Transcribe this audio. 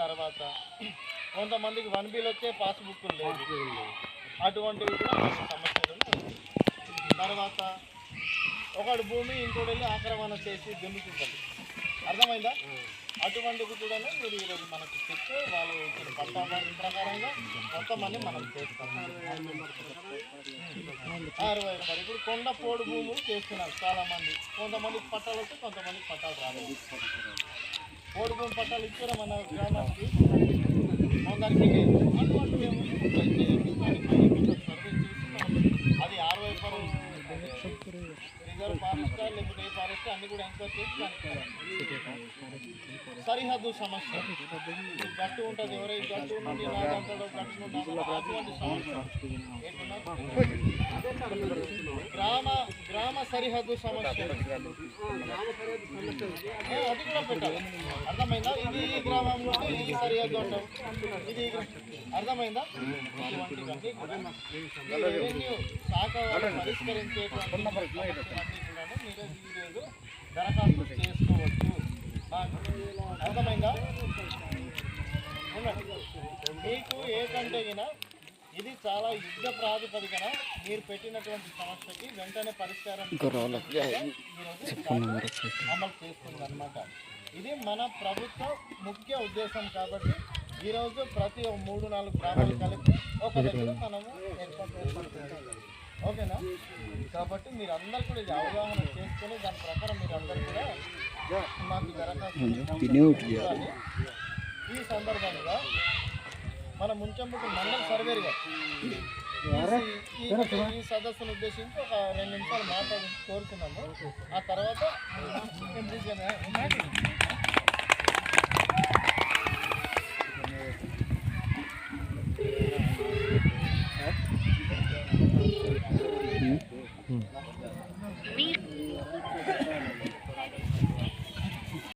తర్వాత కొంతమందికి one bill వచ్చే పాస్బుక్ లేదు. అటువంటివి కూడా సమస్యలు తర్వాత ఒకటి భూమి ఇంకోటి వెళ్ళి ఆక్రమణ చేసి దున్నుకుంటాడు అర్థమైందా? అటువంటివి కూడా మీరు ఈరోజు మనకు చెప్తే వాళ్ళు ఇచ్చిన పట్టాభారం ప్రకారంగా మొత్తం అన్ని మనం చేస్తాం. అరవై రూపాయలు ఇప్పుడు కొండ పోడు భూములు చేస్తున్నారు చాలామంది. కొంతమందికి పట్టాలు వస్తే కొంతమందికి పట్టాలు రాలేదు. పోడు పట్టాలు ఇచ్చారా మన గ్రామానికి. కొందరికి లేదు అటువంటివి అది అరవై పరు రిజర్వ్ ఫారెస్ట్ లేకపోతే ఏ ఫారెస్ట్ అన్ని కూడా ఎంక్వైరీ చేసి సరిహద్దు సమస్య. ఈ గట్టు ఉంటుంది ఎవరైతే గట్టు నుండి నాదంటాడో గట్టు అటువంటి సమస్య. ఏంటన్నా? గ్రామ గ్రామ సరిహద్దు సమస్య. ఏ, అది కూడా పెట్టాలి. అర్థమైందా? ఇది ఈ గ్రామంలో ఈ సరిహద్దు అంటాం. ఇది అర్థమైందా? శాఖ వాళ్ళు పరిష్కరించేటువంటి సమస్యలన్నీ దరఖాస్తు చేసుకోవచ్చు. అర్థమైందా? మీకు ఏ కంటే గిన ఇది చాలా యుద్ధ ప్రాతిపదికన మీరు పెట్టినటువంటి సమస్యకి వెంటనే పరిష్కారం అమలు చేస్తుంది అనమాట ఇది మన ప్రభుత్వ ముఖ్య ఉద్దేశం కాబట్టి ఈరోజు ప్రతి మూడు నాలుగు గ్రామాలు కలిపి ఒక దగ్గర మనము. ఓకేనా? కాబట్టి మీరు అందరు కూడా ఇది అవగాహన చేసుకొని దాని ప్రకారం మీరు అందరు కూడా మాకు దరఖాస్తు. ఈ సందర్భంగా మన ముంచెంపుకు మండల సర్వేరుగా ఈ సదస్సును ఉద్దేశించి ఒక రెండు నిమిషాలు మాట్లాడి కోరుతున్నాము. ఆ తర్వాత మీ